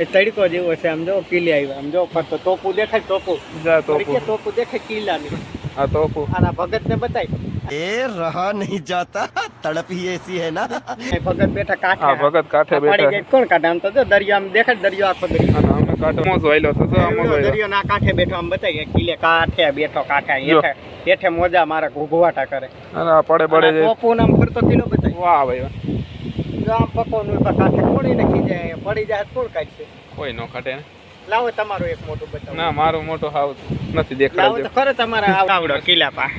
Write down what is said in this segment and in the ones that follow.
એ તડકો જેવો છે આમ જો કિલ્લી આવ્યા આમ જો ફરતો ટોપુ દેખાય ટોપુ તડકે ટોપુ દેખાય કિલ્લાની. હા ટોપુ આના ભગત ને બતાય. એ રહા નહીં જાતા તડપ એસી હે ના. ભગત બેઠા કાઠે. હા ભગત કાઠે બેઠા કોણ કાઠે? આમ તો જો દરિયા આમ દેખાય દરિયો આખો દરિયો. અમે કાઠે મોજ વાયલો તો આમ દરિયો ના કાઠે બેઠો આમ બતાય કિલ્લે કાઠે બેઠો કાઠે હેઠે હેઠે મોજા મારા ઘૂઘવાટા કરે. અને પડે પડે ટોપુ નામ ફરતો કિલ્લો બતાય. વાહ ભાઈ વાહ. જો આમ પકોનું ઉપર કાંઠે કોણી નાખી જાય પડી જાય તો કોણ કાઢશે કોઈ નો કાઢે ને. લાવો તમારું એક મોટું બતાવો. ના મારો મોટો હાવ નથી લાવો દેખાડજો તો ખરે તમારા આવ- આવડો કિલ્લા પા.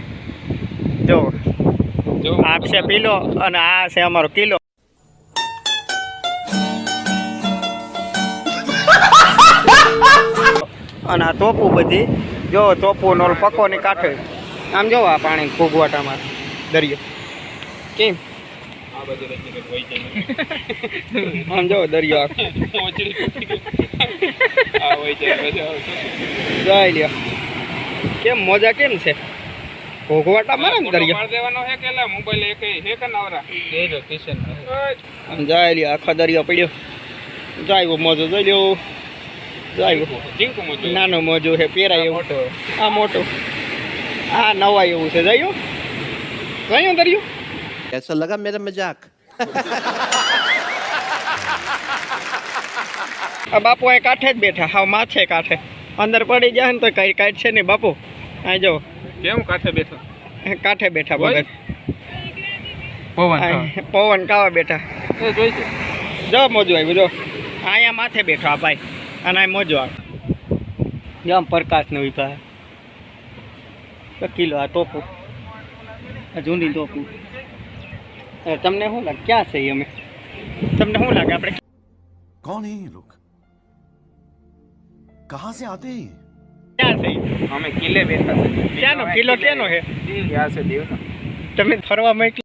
જો જો. આ છે પીલો અને આ છે અમારો કિલ્લો. અને આ તોપું બધી. જો તોપું નો પકો ની કાંઠે. આમ જો આ પાણી ફૂગવાટામાં. દરિયો. કેમ? આ હોય છે આમ દરિયો. આખો મોચડી તૂટી આ હોય છે પછી લ્યો. કેમ મોજા કેમ છે? ફૂગવાટામાં ને ફોટો દરિયો. પાડ દેવાનો છે કે લા મોબાઈલ એક હે કે નવરા એ જો કિશન આમ જોઈ લ્યો આખો દરિયો પડ્યો. જાય મોજો જોઈ લ્યો. જાય જીંકુ મોજો? નાનો મોજો છે પેરાય એવું. મોટો. આ મોટો. આ નવા એવું છે જયું જયું દરિયું. कैसा लगा मेरा मजाक આ બાપુ અહીં કાંઠે જ બેઠા હાવ માથે કાંઠે અંદર પડી જાય ને તો કઈ કાંઠ છે ને બાપુ આ જો કેમ કાંઠે બેઠો કાંઠે બેઠા હોય? ભગત પવન અહીં પવન કાવા બેઠા એ જોઈ છે જો મોજો આવ્યું જો અહીંયા માથે બેઠો આ ભાઈ અને અહીં મોજો આવે જો આમ પ્રકાશ ને ઉભા તો કિલો આ ટોપું આ જૂની ટોપું હવે તમને શું લાગે? ક્યાં છે અમે? તમને શું લાગે આપણે કોણ હે લોક કહા સે આતે ક્યાં છે અમે કિલે બેઠા છે ક્યાંનો કિલ્લો ક્યાંનો હે ક્યાં છે દેવનો. તમે ફરવા માટે